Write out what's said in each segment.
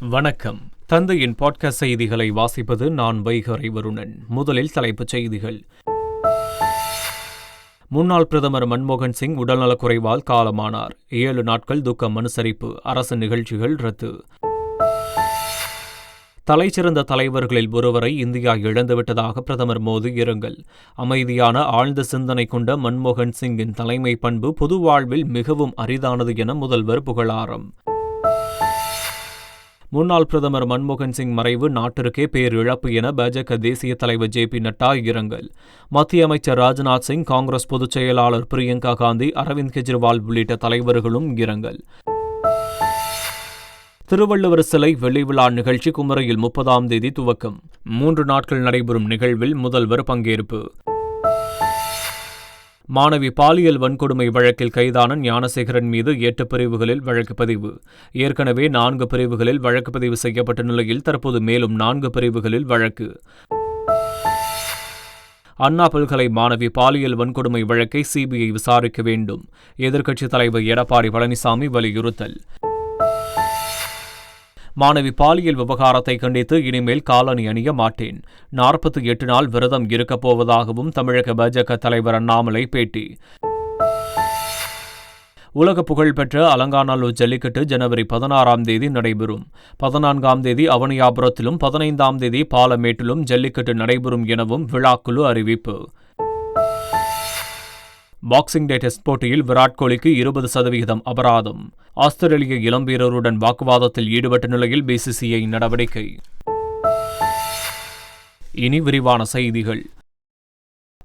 வணக்கம். தந்தையின் பாட்காஸ்ட் செய்திகளை வாசிப்பது நான் வைகரை வருணன் முதலில் தலைப்புச் செய்திகள். முன்னாள் பிரதமர் மன்மோகன் சிங் உடல்நலக்குறைவால் காலமானார். ஏழு நாட்கள் துக்கம் அனுசரிப்பு அரசு நிகழ்ச்சிகள் ரத்து. தலைச்சிறந்த தலைவர்களில் ஒருவரை இந்தியா இழந்துவிட்டதாக பிரதமர் மோடி இரங்கல். அமைதியான ஆழ்ந்த சிந்தனை கொண்ட மன்மோகன் சிங்கின் தலைமை பண்பு பொது வாழ்வில் மிகவும் அரிதானது என முதல்வர் புகழாரம். முன்னாள் பிரதமர் மன்மோகன் சிங் மறைவு நாட்டிற்கே பேரிழப்பு என பாஜக தேசிய தலைவர் ஜே பி நட்டா இரங்கல். மத்திய அமைச்சர் ராஜ்நாத் சிங் காங்கிரஸ் பொதுச் செயலாளர் பிரியங்கா காந்தி அரவிந்த் கெஜ்ரிவால் உள்ளிட்ட தலைவர்களும் இரங்கல். திருவள்ளுவர் சிலை வெள்ளி விழா நிகழ்ச்சி குமரையில் முப்பதாம் தேதி துவக்கம். மூன்று நாட்கள் நடைபெறும் நிகழ்வில் முதல்வர் பங்கேற்பு. மாணவி பாலியல் வன்கொடுமை வழக்கில் கைதான ஞானசேகரன் மீது எட்டு பிரிவுகளில் வழக்கு பதிவு. ஏற்கனவே நான்கு பிரிவுகளில் வழக்கு பதிவு செய்யப்பட்ட நிலையில் தற்போது மேலும் நான்கு பிரிவுகளில் வழக்கு. அண்ணா பல்கலை மாணவி பாலியல் வன்கொடுமை வழக்கை சிபிஐ விசாரிக்க வேண்டும். எதிர்க்கட்சித் தலைவர் எடப்பாடி பழனிசாமி வலியுறுத்தல். மாணவி பாலியல் விவகாரத்தை கண்டித்து இனிமேல் காலணி அணிய மாட்டேன். நாற்பத்தி எட்டு நாள் விரதம் இருக்கப் போவதாகவும் தமிழக பாஜக தலைவர் அண்ணாமலை பேட்டி. உலக புகழ்பெற்ற அலங்காநல்லூர் ஜல்லிக்கட்டு ஜனவரி பதினாறாம் தேதி நடைபெறும். பதினான்காம் தேதி அவனியாபுரத்திலும் பதினைந்தாம் தேதி பாலமேட்டிலும் ஜல்லிக்கட்டு நடைபெறும் எனவும் விழாக்குழு அறிவிப்பு. பாக்ஸிங் டே டெஸ்ட் போட்டியில் விராட் கோலிக்கு இருபது சதவிகிதம் அபராதம். ஆஸ்திரேலிய இளம் வீரருடன் வாக்குவாதத்தில் ஈடுபட்ட நிலையில் பிசிசிஐ நடவடிக்கை. இனி விரிவான செய்திகள்.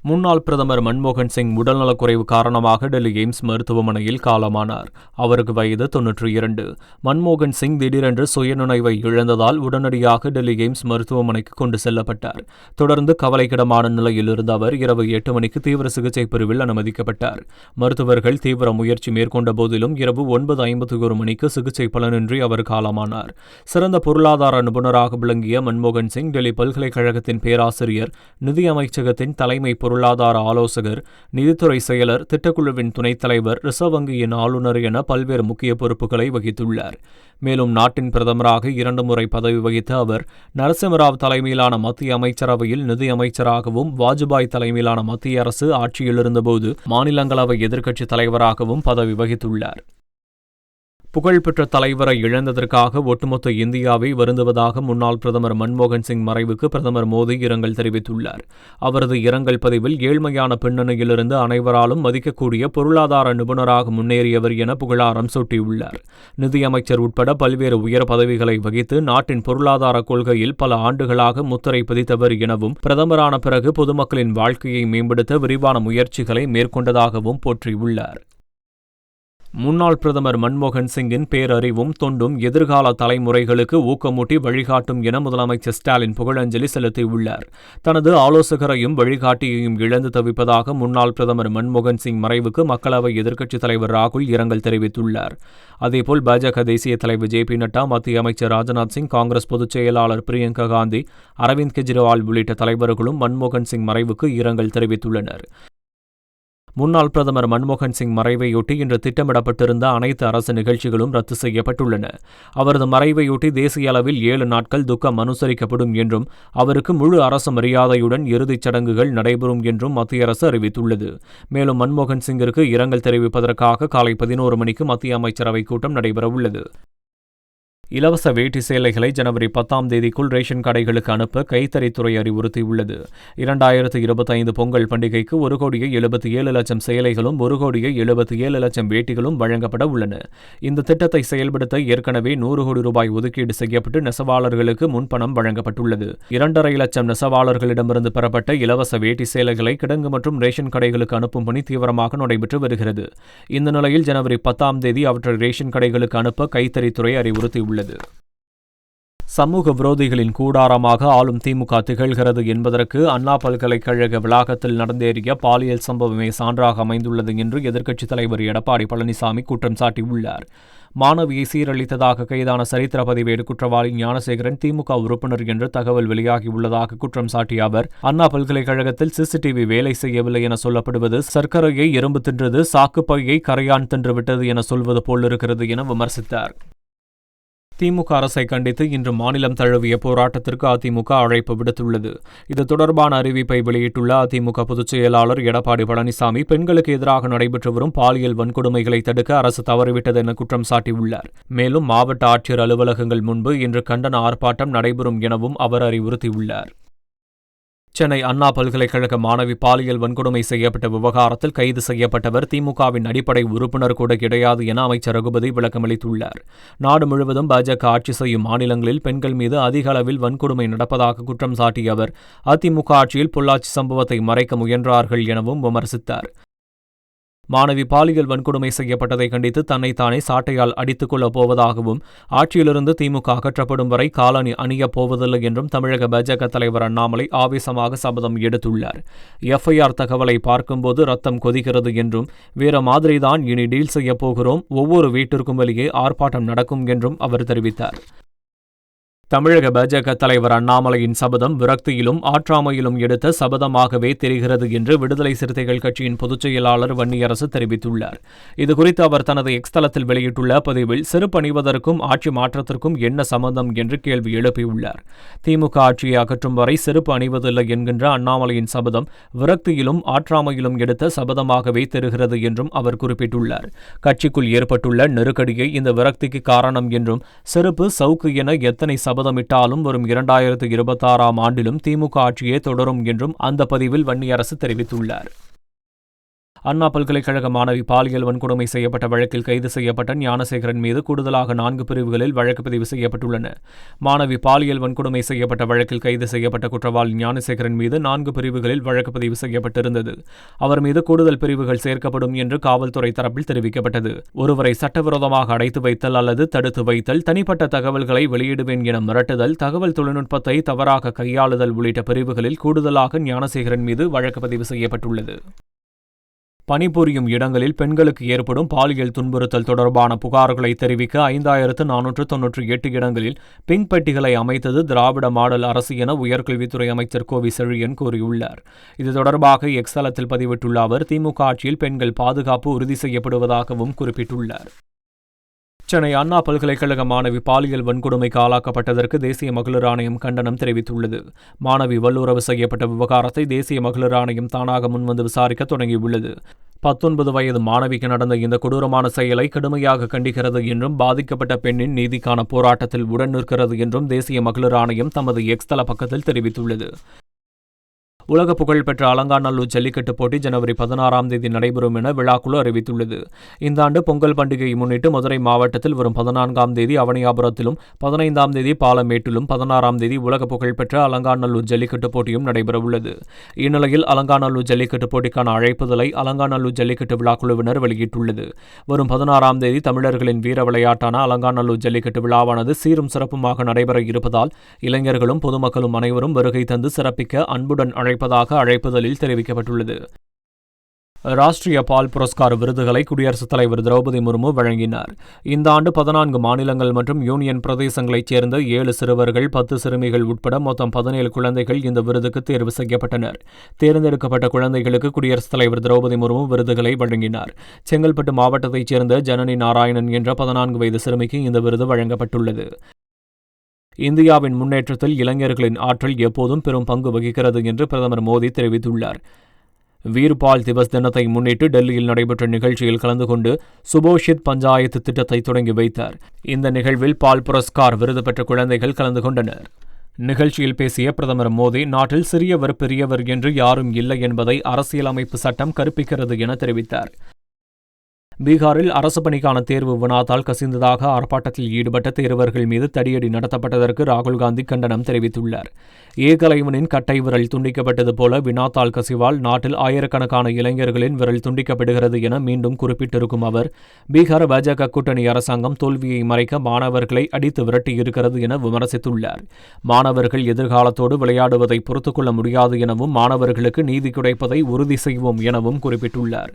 முன்னாள் பிரதமர் மன்மோகன் சிங் உடல்நலக்குறைவு காரணமாக டெல்லி எய்ம்ஸ் மருத்துவமனையில் காலமானார். அவருக்கு வயது தொன்னூற்றி இரண்டு. மன்மோகன் சிங் திடீரென்று சுயநினைவை இழந்ததால் உடனடியாக டெல்லி எய்ம்ஸ் மருத்துவமனைக்கு கொண்டு செல்லப்பட்டார். தொடர்ந்து கவலைக்கிடமான நிலையில் இருந்த அவர் இரவு எட்டு மணிக்கு தீவிர சிகிச்சை பிரிவில் அனுமதிக்கப்பட்டார். மருத்துவர்கள் தீவிர முயற்சி மேற்கொண்ட போதிலும் இரவு ஒன்பது ஐம்பத்தி ஒரு மணிக்கு சிகிச்சை பலனின்றி அவர் காலமானார். சிறந்த பொருளாதார நிபுணராக விளங்கிய மன்மோகன் சிங் டெல்லி பல்கலைக்கழகத்தின் பேராசிரியர் நிதி அமைச்சகத்தின் தலைமை பொருளாதார ஆலோசகர் நிதித்துறை செயலர் திட்டக்குழுவின் துணைத் தலைவர் ரிசர்வ் வங்கியின் ஆளுநர் என பல்வேறு முக்கிய பொறுப்புகளை வகித்துள்ளார். மேலும் நாட்டின் பிரதமராக இரண்டு முறை பதவி வகித்த அவர் நரசிம்மராவ் தலைமையிலான மத்திய அமைச்சரவையில் நிதி அமைச்சராகவும் வாஜ்பாய் தலைமையிலான மத்திய அரசு ஆட்சியில் இருந்தபோது மாநிலங்களவை எதிர்க்கட்சித் தலைவராகவும் பதவி வகித்துள்ளார். புகழ்பெற்ற தலைவரை இழந்ததற்காக ஒட்டுமொத்த இந்தியாவை வருந்துவதாக முன்னாள் பிரதமர் மன்மோகன் சிங் மறைவுக்கு பிரதமர் மோடி இரங்கல் தெரிவித்துள்ளார். அவரது இரங்கல் பதிவில் ஏழ்மையான பின்னணியிலிருந்து அனைவராலும் மதிக்கக்கூடிய பொருளாதார நிபுணராக முன்னேறியவர் என புகழாரம் சூட்டியுள்ளார். நிதியமைச்சர் உட்பட பல்வேறு உயர் பதவிகளை வகித்து நாட்டின் பொருளாதார கொள்கையில் பல ஆண்டுகளாக முத்திரை பதித்தவர் எனவும் பிரதமரான பிறகு பொதுமக்களின் வாழ்க்கையை மேம்படுத்த விரிவான முயற்சிகளை மேற்கொண்டதாகவும் போற்றியுள்ளார். முன்னாள் பிரதமர் மன்மோகன் சிங்கின் பேரறிவும் தொண்டும் எதிர்கால தலைமுறைகளுக்கு ஊக்கமூட்டி வழிகாட்டும் என முதலமைச்சர் ஸ்டாலின் புகழஞ்சலி செலுத்தியுள்ளார். தனது ஆலோசகரையும் வழிகாட்டியையும் இழந்து தவிப்பதாக முன்னாள் பிரதமர் மன்மோகன் சிங் மறைவுக்கு மக்களவை எதிர்க்கட்சித் தலைவர் ராகுல் இரங்கல் தெரிவித்துள்ளார். அதேபோல் பாஜக தேசிய தலைவர் ஜே பி நட்டா மத்திய அமைச்சர் ராஜ்நாத் சிங் காங்கிரஸ் பொதுச் செயலாளர் பிரியங்கா காந்தி அரவிந்த் கெஜ்ரிவால் உள்ளிட்ட தலைவர்களும் மன்மோகன் சிங் மறைவுக்கு இரங்கல் தெரிவித்துள்ளனர். முன்னாள் பிரதமர் மன்மோகன் சிங் மறைவையொட்டி இன்று திட்டமிடப்பட்டிருந்த அனைத்து அரசு நிகழ்ச்சிகளும் ரத்து செய்யப்பட்டுள்ளன. அவரது மறைவையொட்டி தேசிய அளவில் ஏழு நாட்கள் துக்கம் அனுசரிக்கப்படும் என்றும் அவருக்கு முழு அரசு மரியாதையுடன் இறுதிச் சடங்குகள் நடைபெறும் என்றும் மத்திய அரசு அறிவித்துள்ளது. மேலும் மன்மோகன் சிங்கிற்கு இரங்கல் தெரிவிப்பதற்காக காலை பதினோரு மணிக்கு மத்திய அமைச்சரவைக் கூட்டம் நடைபெறவுள்ளது. இலவச வேட்டி சேலைகளை ஜனவரி பத்தாம் தேதிக்குள் ரேஷன் கடைகளுக்கு அனுப்ப கைத்தறித்துறை அறிவுறுத்தியுள்ளது. இரண்டாயிரத்து இருபத்தைந்து பொங்கல் பண்டிகைக்கு ஒரு கோடியே எழுபத்தி ஏழு லட்சம் சேலைகளும் ஒரு கோடியே எழுபத்தி ஏழு லட்சம் வேட்டிகளும் வழங்கப்பட உள்ளன. இந்த திட்டத்தை செயல்படுத்த ஏற்கனவே நூறு கோடி ரூபாய் ஒதுக்கீடு செய்யப்பட்டு நெசவாளர்களுக்கு முன்பணம் வழங்கப்பட்டுள்ளது. இரண்டரை லட்சம் நெசவாளர்களிடமிருந்து பெறப்பட்ட இலவச வேட்டி சேலைகளை கிடங்கு மற்றும் ரேஷன் கடைகளுக்கு அனுப்பும் பணி தீவிரமாக நடைபெற்று வருகிறது. இந்த நிலையில் ஜனவரி பத்தாம் தேதி அவற்றை ரேஷன் கடைகளுக்கு அனுப்ப கைத்தறித்துறை அறிவுறுத்தியுள்ளது. உள்ளது. சமூக விரோதிகளின் கூடாரமாக ஆளும் திமுக திகழ்கிறது என்பதற்கு அண்ணா பல்கலைக்கழக வளாகத்தில் நடந்தேறிய பாலியல் சம்பவமே சான்றாக அமைந்துள்ளது என்று எதிர்க்கட்சித் தலைவர் எடப்பாடி பழனிசாமி குற்றம் சாட்டியுள்ளார். மாணவியை சீரழித்ததாக கைதான சரித்திர பதிவேடு குற்றவாளி ஞானசேகரன் திமுக உறுப்பினர் என்று தகவல் வெளியாகியுள்ளதாக குற்றம் சாட்டிய அவர் அண்ணா பல்கலைக்கழகத்தில் சிசிடிவி வேலை செய்யவில்லை என சொல்லப்படுவது சர்க்கரையை எறும்பு தின்றது சாக்குப்பையை கரையான் தின்றுவிட்டது என சொல்வது போலிருக்கிறது என விமர்சித்தார். திமுக அரசை கண்டித்து இன்று மாநிலம் தழுவிய போராட்டத்திற்கு அதிமுக அழைப்பு விடுத்துள்ளது. இது தொடர்பான அறிவிப்பை வெளியிட்டுள்ள அதிமுக பொதுச் செயலாளர் எடப்பாடி பழனிசாமி பெண்களுக்கு எதிராக நடைபெற்று வரும் பாலியல் வன்கொடுமைகளை தடுக்க அரசு தவறிவிட்டது என குற்றம் சாட்டியுள்ளார். மேலும் மாவட்ட ஆட்சியர் அலுவலகங்கள் முன்பு இன்று கண்டன ஆர்ப்பாட்டம் நடைபெறும் எனவும் அவர் அறிவுறுத்தியுள்ளார். சென்னை அண்ணா பல்கலைக்கழக மாணவி பாலியல் வன்கொடுமை செய்யப்பட்ட விவகாரத்தில் கைது செய்யப்பட்டவர் திமுகவின் அடிப்படை உறுப்பினர் கூட கிடையாது என அமைச்சர் ரகுபதி விளக்கமளித்துள்ளார். நாடு முழுவதும் பாஜக ஆட்சி செய்யும் மாநிலங்களில் பெண்கள் மீது அதிக அளவில் வன்கொடுமை நடப்பதாக குற்றம் சாட்டிய அவர் அதிமுக ஆட்சியில் பொள்ளாச்சி சம்பவத்தை மறைக்க முயன்றார்கள் எனவும் விமர்சித்தார். மாணவி பாலியல் வன்கொடுமை செய்யப்பட்டதை கண்டித்து தன்னைத்தானே சாட்டையால் அடித்துக் கொள்ளப் போவதாகவும் ஆட்சியிலிருந்து திமுக அகற்றப்படும் வரை காலணி அணியப் போவதில்லை என்றும் தமிழக பாஜக தலைவர் அண்ணாமலை ஆவேசமாக சபதம் எடுத்துள்ளார். எஃப்ஐஆர் தகவலை பார்க்கும்போது ரத்தம் கொதிக்கிறது என்றும் வேற மாதிரிதான் இனி டீல் செய்யப் போகிறோம் ஒவ்வொரு வீட்டிற்கும் வெளியே ஆர்ப்பாட்டம் நடக்கும் என்றும் அவர் தெரிவித்தார். தமிழக பாஜக தலைவர் அண்ணாமலையின் சபதம் விரக்தியிலும் ஆற்றாமையிலும் எடுத்த சபதமாகவே தெரிகிறது என்று விடுதலை சிறுத்தைகள் கட்சியின் பொதுச் செயலாளர் வன்னியரசு தெரிவித்துள்ளார். இதுகுறித்து அவர் தனது எக்ஸ் தளத்தில் வெளியிட்டுள்ள பதிவில் செருப்பு அணிவதற்கும் ஆட்சி மாற்றத்திற்கும் என்ன சம்பந்தம்? என்று கேள்வி எழுப்பியுள்ளார். திமுக ஆட்சியை அகற்றும் வரை செருப்பு அணிவதில்லை என்கின்ற அண்ணாமலையின் சபதம் விரக்தியிலும் ஆற்றாமையிலும் எடுத்த சபதமாகவே தெரிகிறது என்றும் அவர் குறிப்பிட்டுள்ளார். கட்சிக்குள் ஏற்பட்டுள்ள நெருக்கடியை இந்த விரக்திக்கு காரணம் என்றும் செருப்பு சவுக்கு என எத்தனை சபதம் சபதமிட்டாலும் வரும் இரண்டாயிரத்து இருபத்தாறாம் ஆண்டிலும் திமுக ஆட்சியே தொடரும் என்றும் அந்த பதிவில் வன்னியரசு தெரிவித்துள்ளார். அண்ணா பல்கலைக்கழக மாணவி பாலியல் வன்கொடுமை செய்யப்பட்ட வழக்கில் கைது செய்யப்பட்ட ஞானசேகரன் மீது கூடுதலாக நான்கு பிரிவுகளில் வழக்கு பதிவு செய்யப்பட்டுள்ளன. மாணவி பாலியல் வன்கொடுமை செய்யப்பட்ட வழக்கில் கைது செய்யப்பட்ட குற்றவாளி ஞானசேகரன் மீது நான்கு பிரிவுகளில் வழக்கு பதிவு செய்யப்பட்டிருந்தது. அவர் மீது கூடுதல் பிரிவுகள் சேர்க்கப்படும் என்று காவல்துறை தரப்பில் தெரிவிக்கப்பட்டது. ஒருவரை சட்டவிரோதமாக அடைத்து வைத்தல் அல்லது தடுத்து வைத்தல் தனிப்பட்ட தகவல்களை வெளியிடுவேன் என மிரட்டுதல் தகவல் தொழில்நுட்பத்தை தவறாக கையாளுதல் உள்ளிட்ட பிரிவுகளில் கூடுதலாக ஞானசேகரன் மீது வழக்கு பதிவு செய்யப்பட்டுள்ளது. பணிபுரியும் இடங்களில் பெண்களுக்கு ஏற்படும் பாலியல் துன்புறுத்தல் தொடர்பான புகார்களை தெரிவிக்க ஐந்தாயிரத்து நானூற்று தொன்னூற்றி எட்டு இடங்களில் பிங்க் பெட்டிகளை அமைத்தது திராவிட மாடல் அரசு என உயர்கல்வித்துறை அமைச்சர் கோவி செழியன் கூறியுள்ளார். இது தொடர்பாக எக்ஸலத்தில் பதிவிட்டுள்ள அவர் திமுக ஆட்சியில் பெண்கள் பாதுகாப்பு உறுதி செய்யப்படுவதாகவும் குறிப்பிட்டுள்ளார். சென்னை அண்ணா பல்கலைக்கழக மாணவி பாலியல் வன்கொடுமைக்கு ஆளாக்கப்பட்டதற்கு தேசிய மகளிர் ஆணையம் கண்டனம் தெரிவித்துள்ளது. மாணவி வல்லுறவு செய்யப்பட்ட விவகாரத்தை தேசிய மகளிர் ஆணையம் தானாக முன்வந்து விசாரிக்க தொடங்கியுள்ளது. பத்தொன்பது வயது மாணவிக்கு நடந்த இந்த கொடூரமான செயலை கடுமையாக கண்டிக்கிறது என்றும் பாதிக்கப்பட்ட பெண்ணின் நீதிக்கான போராட்டத்தில் உடன் நிற்கிறது என்றும் தேசிய மகளிர் ஆணையம் தமது எக்ஸ்தல பக்கத்தில் தெரிவித்துள்ளது. உலக புகழ்பெற்ற அலங்காநல்லூர் ஜல்லிக்கட்டு போட்டி ஜனவரி பதினாறாம் தேதி நடைபெறும் என விழாக்குழு அறிவித்துள்ளது. இந்த ஆண்டு பொங்கல் பண்டிகையை முன்னிட்டு மதுரை மாவட்டத்தில் வரும் பதினான்காம் தேதி அவனியாபுரத்திலும் பதினைந்தாம் தேதி பாலமேட்டிலும் பதினாறாம் தேதி உலக புகழ்பெற்ற அலங்காநல்லூர் ஜல்லிக்கட்டு போட்டியும் நடைபெறவுள்ளது. இந்நிலையில் அலங்காநல்லூர் ஜல்லிக்கட்டு போட்டிக்கான அழைப்புதலை அலங்காநல்லூர் ஜல்லிக்கட்டு விழாக்குழுவினர் வெளியிட்டுள்ளது. வரும் பதினாறாம் தேதி தமிழர்களின் வீர விளையாட்டான அலங்காநல்லூர் ஜல்லிக்கட்டு விழாவானது சீரும் சிறப்புமாக நடைபெற இருப்பதால் இளைஞர்களும் பொதுமக்களும் அனைவரும் வருகை தந்து சிறப்பிக்க அன்புடன் அழைப்பு அழைப்பதாக அழைப்புதலில் தெரிவிக்கப்பட்டுள்ளது. ராஷ்டிரிய பால் புரஸ்கார் விருதுகளை குடியரசுத் தலைவர் திரௌபதி முர்மு வழங்கினார். இந்த ஆண்டு பதினான்கு மாநிலங்கள் மற்றும் யூனியன் பிரதேசங்களைச் சேர்ந்த ஏழு சிறுவர்கள் பத்து சிறுமிகள் உட்பட மொத்தம் பதினேழு குழந்தைகள் இந்த விருதுக்கு தேர்வு செய்யப்பட்டனர். தேர்ந்தெடுக்கப்பட்ட குழந்தைகளுக்கு குடியரசுத் தலைவர் திரௌபதி முர்மு விருதுகளை வழங்கினார். செங்கல்பட்டு மாவட்டத்தைச் சேர்ந்த ஜனனி நாராயணன் என்ற பதினான்கு வயது சிறுமிக்கு இந்த விருது வழங்கப்பட்டுள்ளது. இந்தியாவின் முன்னேற்றத்தில் இளைஞர்களின் ஆற்றல் எப்போதும் பெரும் பங்கு வகிக்கிறது என்று பிரதமர் மோடி தெரிவித்துள்ளார். வீர்பால் திவஸ் தினத்தை முன்னிட்டு டெல்லியில் நடைபெற்ற நிகழ்ச்சியில் கலந்து கொண்டு சுபோஷித் பஞ்சாயத்து திட்டத்தை தொடங்கி வைத்தார். இந்த நிகழ்வில் பால் புரஸ்கார் விருது பெற்ற குழந்தைகள் கலந்து கொண்டனர். நிகழ்ச்சியில் பேசிய பிரதமர் மோடி நாட்டில் சிறியவர் பெரியவர் என்று யாரும் இல்லை என்பதை அரசியலமைப்பு சட்டம் கற்பிக்கிறது என தெரிவித்தார். பீகாரில் அரசு பணிக்கான தேர்வு வினாத்தால் கசிந்ததாக ஆர்ப்பாட்டத்தில் ஈடுபட்ட தேர்வர்கள் மீது தடியடி நடத்தப்பட்டதற்கு ராகுல் காந்தி கண்டனம் தெரிவித்துள்ளார். ஏகலைவனின் கட்டை விரல் துண்டிக்கப்பட்டது போல வினாத்தாள் கசிவால் நாட்டில் ஆயிரக்கணக்கான இளைஞர்களின் விரல் துண்டிக்கப்படுகிறது என மீண்டும் குறிப்பிட்டிருக்கும் அவர் பீகார் பாஜக கூட்டணி அரசாங்கம் தோல்வியை மறைக்க மாணவர்களை அடித்து விரட்டியிருக்கிறது என விமர்சித்துள்ளார். மாணவர்கள் எதிர்காலத்தோடு விளையாடுவதை பொறுத்துக்கொள்ள முடியாது எனவும் மாணவர்களுக்கு நீதி கிடைப்பதை உறுதி செய்வோம் எனவும் குறிப்பிட்டுள்ளார்.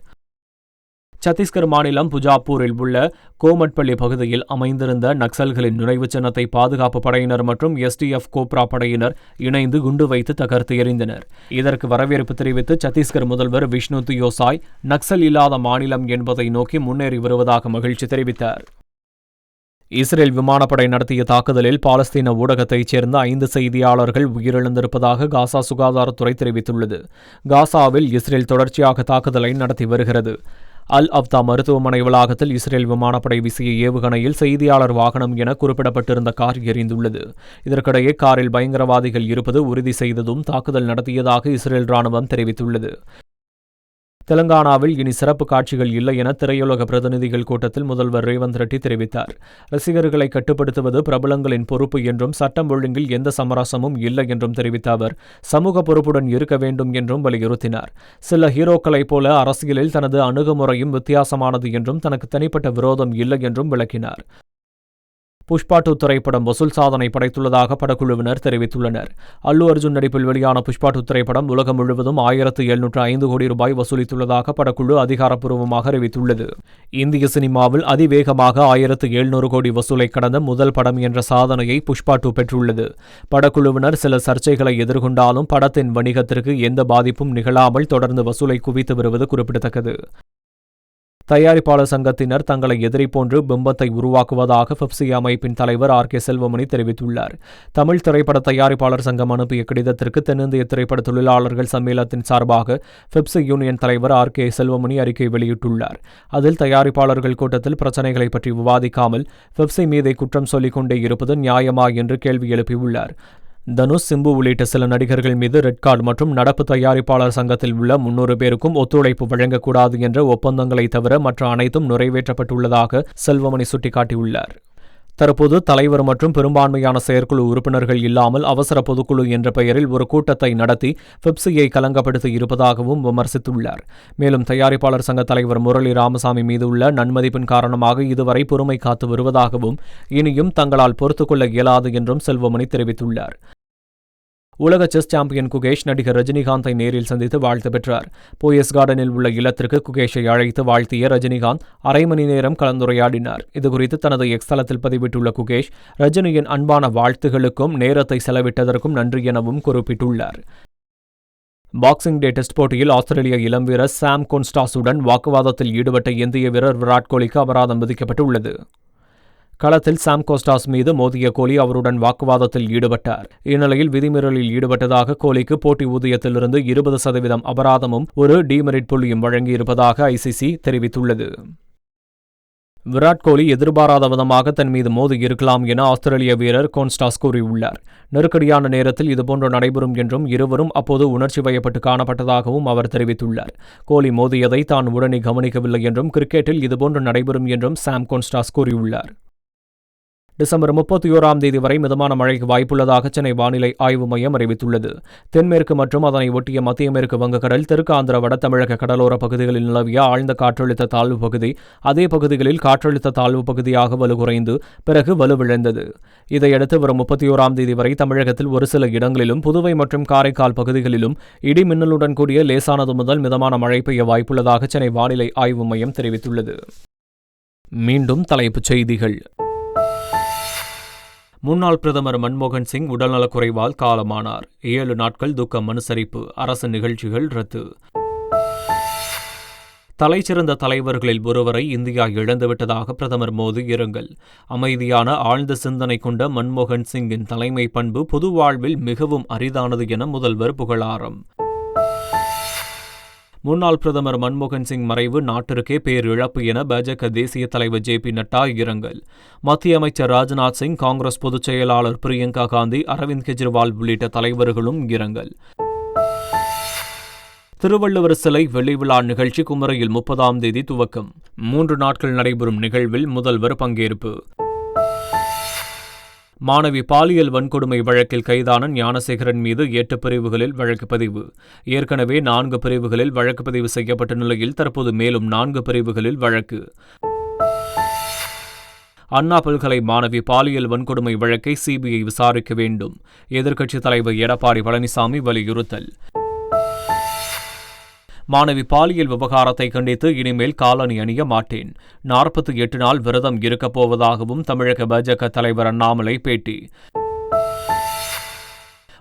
சத்தீஸ்கர் மாநிலம் புஜாப்பூரில் உள்ள கோமட்பள்ளி பகுதியில் அமைந்திருந்த நக்சல்களின் நினைவுச் சின்னத்தை பாதுகாப்பு படையினர் மற்றும் எஸ்டிஎஃப் கோப்ரா படையினர் இணைந்து குண்டு வைத்து தகர்த்து எறிந்தனர். இதற்கு வரவேற்பு தெரிவித்து சத்தீஸ்கர் முதல்வர் விஷ்ணு தியோசாய் நக்சல் இல்லாத மாநிலம் என்பதை நோக்கி முன்னேறி வருவதாக மகிழ்ச்சி தெரிவித்தார். இஸ்ரேல் விமானப்படை நடத்திய தாக்குதலில் பாலஸ்தீன ஊடகத்தைச் சேர்ந்த ஐந்து செய்தியாளர்கள் உயிரிழந்திருப்பதாக காசா சுகாதாரத்துறை தெரிவித்துள்ளது. காசாவில் இஸ்ரேல் தொடர்ச்சியாக தாக்குதலை நடத்தி வருகிறது. அல் அப்தா மருத்துவமனை வளாகத்தில் இஸ்ரேல் விமானப்படை வீசிய ஏவுகணையில் செய்தியாளர் வாகனம் என குறிப்பிடப்பட்டிருந்த கார் எரிந்துள்ளது. இதற்கிடையே காரில் பயங்கரவாதிகள் இருப்பது உறுதி செய்ததும் தாக்குதல் நடத்தியதாக இஸ்ரேல் ராணுவம் தெரிவித்துள்ளது. தெலங்கானாவில் இனி சிறப்பு காட்சிகள் இல்லை என திரையுலக பிரதிநிதிகள் கூட்டத்தில் முதல்வர் ரேவந்த் ரெட்டி தெரிவித்தார். ரசிகர்களை கட்டுப்படுத்துவது பிரபலங்களின் பொறுப்பு என்றும் சட்டம் ஒழுங்கில் எந்த சமரசமும் இல்லை என்றும் தெரிவித்த அவர் சமூக பொறுப்புடன் இருக்க வேண்டும் என்றும் வலியுறுத்தினார். சில ஹீரோக்களைப் போல அரசியலில் தனது அணுகுமுறையும் வித்தியாசமானது என்றும் தனக்கு தனிப்பட்ட விரோதம் இல்லை என்றும் விளக்கினார். புஷ்பா டூ திரைப்படம் வசூல் சாதனை படைத்துள்ளதாக படக்குழுவினர் தெரிவித்துள்ளனர். அல்லு அர்ஜுன் நடிப்பில் வெளியான புஷ்பா டூ திரைப்படம் உலகம் முழுவதும் ஆயிரத்து எழுநூற்று ஐந்து கோடி ரூபாய் வசூலித்துள்ளதாக படக்குழு அதிகாரப்பூர்வமாக அறிவித்துள்ளது. இந்திய சினிமாவில் அதிவேகமாக ஆயிரத்து எழுநூறு கோடி வசூலை கடந்த முதல் படம் என்ற சாதனையை புஷ்பா டூ பெற்றுள்ளது. படக்குழுவினர் சில சர்ச்சைகளை எதிர்கொண்டாலும் படத்தின் வணிகத்திற்கு எந்த பாதிப்பும் நிகழாமல் தொடர்ந்து வசூலை குவித்து வருவது குறிப்பிடத்தக்கது. தயாரிப்பாளர் சங்கத்தினர் தங்களை எதிரி போன்று பிம்பத்தை உருவாக்குவதாக பெப்சி அமைப்பின் தலைவர் ஆர் கே செல்வமணி தெரிவித்துள்ளார். தமிழ் திரைப்பட தயாரிப்பாளர் சங்கம் அனுப்பிய கடிதத்திற்கு தென்னிந்திய திரைப்பட தொழிலாளர்கள் சம்மேளனத்தின் சார்பாக பெப்சி யூனியன் தலைவர் ஆர் கே செல்வமணி அறிக்கை வெளியிட்டுள்ளார். அதில் தயாரிப்பாளர்கள் கூட்டத்தில் பிரச்சினைகளை பற்றி விவாதிக்காமல் பெப்சி மீதை குற்றம் சொல்லிக் கொண்டே இருப்பது நியாயமா என்று கேள்வி எழுப்பியுள்ளார். தனுஷ் சிம்பு உள்ளிட்ட சில நடிகர்கள் மீது ரெட் கார்டு மற்றும் நடப்பு தயாரிப்பாளர் சங்கத்தில் உள்ள முன்னூறு பேருக்கும் ஒத்துழைப்பு வழங்கக்கூடாது என்ற ஒப்பந்தங்களை தவிர மற்ற அனைத்தும் நிறைவேற்றப்பட்டுள்ளதாக செல்வமணி சுட்டிக்காட்டியுள்ளார். தற்போது தலைவர் மற்றும் பெரும்பான்மையான செயற்குழு உறுப்பினர்கள் இல்லாமல் அவசர பொதுக்குழு என்ற பெயரில் ஒரு கூட்டத்தை நடத்தி பெப்சியை கலங்கப்படுத்தி இருப்பதாகவும் விமர்சித்துள்ளார். மேலும் தயாரிப்பாளர் சங்க தலைவர் முரளி ராமசாமி மீது உள்ள நன்மதிப்பின் காரணமாக இதுவரை பொறுமை காத்து வருவதாகவும் இனியும் தங்களால் பொறுத்துக்கொள்ள இயலாது என்றும் செல்வமணி தெரிவித்துள்ளார். உலக செஸ் சாம்பியன் குகேஷ் நடிகர் ரஜினிகாந்தை நேரில் சந்தித்து வாழ்த்து பெற்றார். போயஸ் கார்டனில் உள்ள இல்லத்திற்கு குகேஷை அழைத்து வாழ்த்திய ரஜினிகாந்த் அரை மணி நேரம் கலந்துரையாடினார். இதுகுறித்து தனது எக்ஸ் தளத்தில் பதிவிட்டுள்ள குகேஷ் ரஜினியின் அன்பான வாழ்த்துகளுக்கும் நேரத்தை செலவிட்டதற்கும் நன்றி எனவும் குறிப்பிட்டுள்ளார். பாக்ஸிங் டே டெஸ்ட் போட்டியில் ஆஸ்திரேலிய இளம் வீரர் சாம் கோன்ஸ்டாஸுடன் வாக்குவாதத்தில் ஈடுபட்ட இந்திய வீரர் விராட் கோலிக்கு அபராதம் விதிக்கப்பட்டுள்ளது. களத்தில் சாம் கோஸ்டாஸ் மீது மோதிய கோலி அவருடன் வாக்குவாதத்தில் ஈடுபட்டார். இந்நிலையில் விதிமீறலில் ஈடுபட்டதாக கோலிக்கு போட்டி ஊதியத்திலிருந்து இருபது சதவீதம் அபராதமும் ஒரு டிமெரிட் புள்ளியும் வழங்கியிருப்பதாக ஐசிசி தெரிவித்துள்ளது. விராட் கோலி எதிர்பாராத விதமாக தன் மீது மோதி இருக்கலாம் என ஆஸ்திரேலிய வீரர் கோன்ஸ்டாஸ் கூறியுள்ளார். நெருக்கடியான நேரத்தில் இதுபோன்று நடைபெறும் என்றும் இருவரும் அப்போது உணர்ச்சி வயப்பட்டு காணப்பட்டதாகவும் அவர் தெரிவித்துள்ளார். கோலி மோதியதை தான் உடனே கவனிக்கவில்லை என்றும் கிரிக்கெட்டில் இதுபோன்று நடைபெறும் என்றும் சாம் கோன்ஸ்டாஸ் கூறியுள்ளார். டிசம்பர் முப்பத்தி ஓராம் தேதி வரை மிதமான மழைக்கு வாய்ப்புள்ளதாக சென்னை வானிலை ஆய்வு மையம் அறிவித்துள்ளது. தென்மேற்கு மற்றும் அதனை ஒட்டிய மத்திய மேற்கு வங்கக்கடல் தெற்கு ஆந்திர வட தமிழக கடலோர பகுதிகளில் நிலவிய ஆழ்ந்த காற்றழுத்த தாழ்வு பகுதி அதே பகுதிகளில் காற்றழுத்த தாழ்வு பகுதியாக வலுகுறைந்து பிறகு வலுவிழந்தது இதையடுத்து வரும் முப்பத்தி ஓராம் தேதி வரை தமிழகத்தில் ஒரு சில இடங்களிலும் புதுவை மற்றும் காரைக்கால் பகுதிகளிலும் இடி மின்னலுடன் கூடிய லேசானது முதல் மிதமான மழை பெய்ய வாய்ப்புள்ளதாக சென்னை வானிலை ஆய்வு மையம் தெரிவித்துள்ளது. மீண்டும் தலைப்புச் செய்திகள். முன்னாள் பிரதமர் மன்மோகன் சிங் உடல்நலக்குறைவால் காலமானார். ஏழு நாட்கள் துக்கம் அனுசரிப்பு அரசு நிகழ்ச்சிகள் ரத்து. தலைச்சிறந்த தலைவர்களில் ஒருவரை இந்தியா இழந்துவிட்டதாக பிரதமர் மோடி இரங்கல். அமைதியான ஆழ்ந்த சிந்தனை கொண்ட மன்மோகன் சிங்கின் தலைமை பண்பு பொது வாழ்வில் மிகவும் அரிதானது என முதல்வர் புகழாரம். முன்னாள் பிரதமர் மன்மோகன் சிங் மறைவு நாட்டிற்கே பேரிழப்பு என பாஜக தேசிய தலைவர் ஜே பி நட்டா இரங்கல். மத்திய அமைச்சர் ராஜ்நாத் சிங் காங்கிரஸ் பொதுச் செயலாளர் பிரியங்கா காந்தி அரவிந்த் கெஜ்ரிவால் உள்ளிட்ட தலைவர்களும் இரங்கல். திருவள்ளுவர் சிலை வெள்ளி விழா நிகழ்ச்சி குமரையில் முப்பதாம் தேதி துவக்கம். மூன்று நாட்கள் நடைபெறும் நிகழ்வில் முதல்வர் பங்கேற்பு. மாணவி பாலியல் வன்கொடுமை வழக்கில் கைதான ஞானசேகரன் மீது எட்டு பிரிவுகளில் வழக்கு பதிவு. ஏற்கனவே நான்கு பிரிவுகளில் வழக்கு பதிவு செய்யப்பட்ட நிலையில் தற்போது மேலும் நான்கு பிரிவுகளில் வழக்கு. அண்ணா பல்கலை மாணவி பாலியல் வன்கொடுமை வழக்கை சிபிஐ விசாரிக்க வேண்டும். எதிர்க்கட்சித் தலைவர் எடப்பாடி பழனிசாமி வலியுறுத்தல். மாணவி பாலியல் விவகாரத்தை கண்டித்து இனிமேல் காலணி அணிய மாட்டேன். நாற்பத்தி எட்டு நாள் விரதம் இருக்கப் போவதாகவும் தமிழக பாஜக தலைவர் அண்ணாமலை பேட்டி.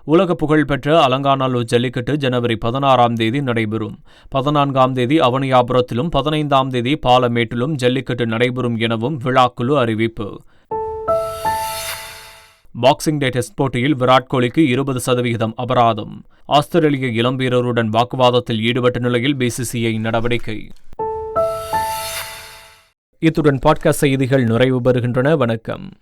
உலக புகழ்பெற்ற அலங்காநல்லூர் ஜல்லிக்கட்டு ஜனவரி பதினாறாம் தேதி நடைபெறும். பதினான்காம் தேதி அவனியாபுரத்திலும் பதினைந்தாம் தேதி பாலமேட்டிலும் ஜல்லிக்கட்டு நடைபெறும் எனவும் விழாக்குழு அறிவிப்பு. பாக்ஸிங் டே டெஸ்ட் போட்டியில் விராட் கோலிக்கு இருபது சதவிகிதம் அபராதம். ஆஸ்திரேலிய இளம் வீரருடன் வாக்குவாதத்தில் ஈடுபட்ட நிலையில் பிசிசிஐ நடவடிக்கை. இத்துடன் பாட்காஸ்ட் செய்திகள் நிறைவு பெறுகின்றன. வணக்கம்.